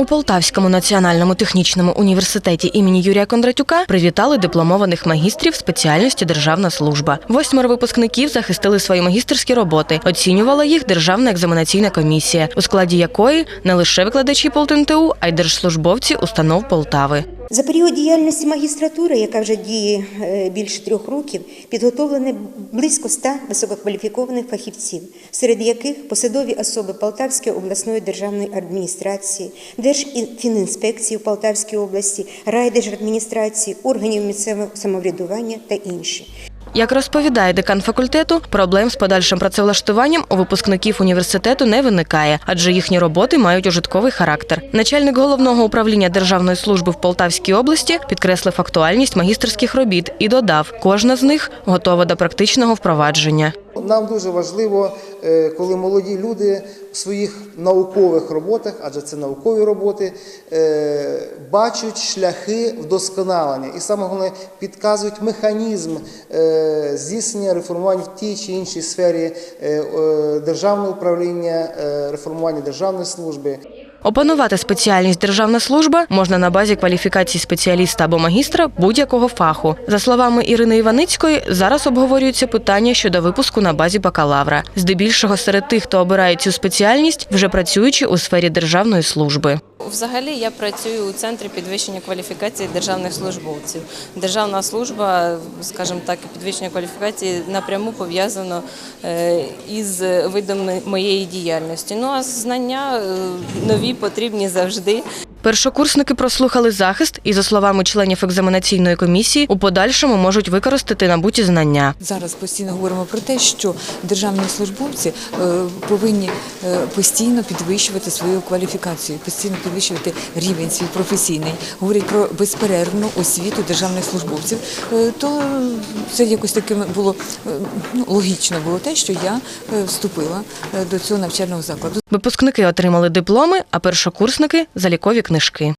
У Полтавському національному технічному університеті імені Юрія Кондратюка привітали дипломованих магістрів спеціальності державна служба. Восьмеро випускників захистили свої магістерські роботи. Оцінювала їх Державна екзаменаційна комісія, у складі якої не лише викладачі ПолтНТУ, а й держслужбовці установ Полтави. За період діяльності магістратури, яка вже діє е, більше трьох років, підготовлено близько ста висококваліфікованих фахівців, серед яких посадові особи Полтавської обласної державної адміністрації, Держфінінспекції в Полтавській області, райдержадміністрації, органів місцевого самоврядування та інші. Як розповідає декан факультету, проблем з подальшим працевлаштуванням у випускників університету не виникає, адже їхні роботи мають ужитковий характер. Начальник головного управління Державної служби в Полтавській області підкреслив актуальність магістерських робіт і додав, кожна з них готова до практичного впровадження. Нам дуже важливо, е, коли молоді люди в своїх наукових роботах, адже це наукові роботи, е, бачать шляхи вдосконалення і саме головне підказують механізм е, здійснення реформувань в тій чи іншій сфері державного управління, реформування державної служби. Опанувати спеціальність державна служба можна на базі кваліфікації спеціаліста або магістра будь-якого фаху. За словами Ірини Іваницької, зараз обговорюються питання щодо випуску на базі бакалавра. Здебільшого серед тих, хто обирає цю спеціальність, вже працюючи у сфері державної служби. Взагалі я працюю у центрі підвищення кваліфікації державних службовців. Державна служба, скажімо так, підвищення кваліфікації напряму пов'язано е, із видом моєї діяльності. Ну а знання е, нові потрібні завжди. Першокурсники прослухали захист і, за словами членів екзаменаційної комісії, у подальшому можуть використати набуті знання. Зараз постійно говоримо про те, що державні службовці е, повинні е, постійно підвищувати свою кваліфікацію, постійно підвищувати рівень свій професійний. Говорять про безперервну освіту державних службовців. Е, То це якось таким було ну, логічно було те, що я вступила до цього навчального закладу. Випускники отримали дипломи, а першокурсники залікові книжки.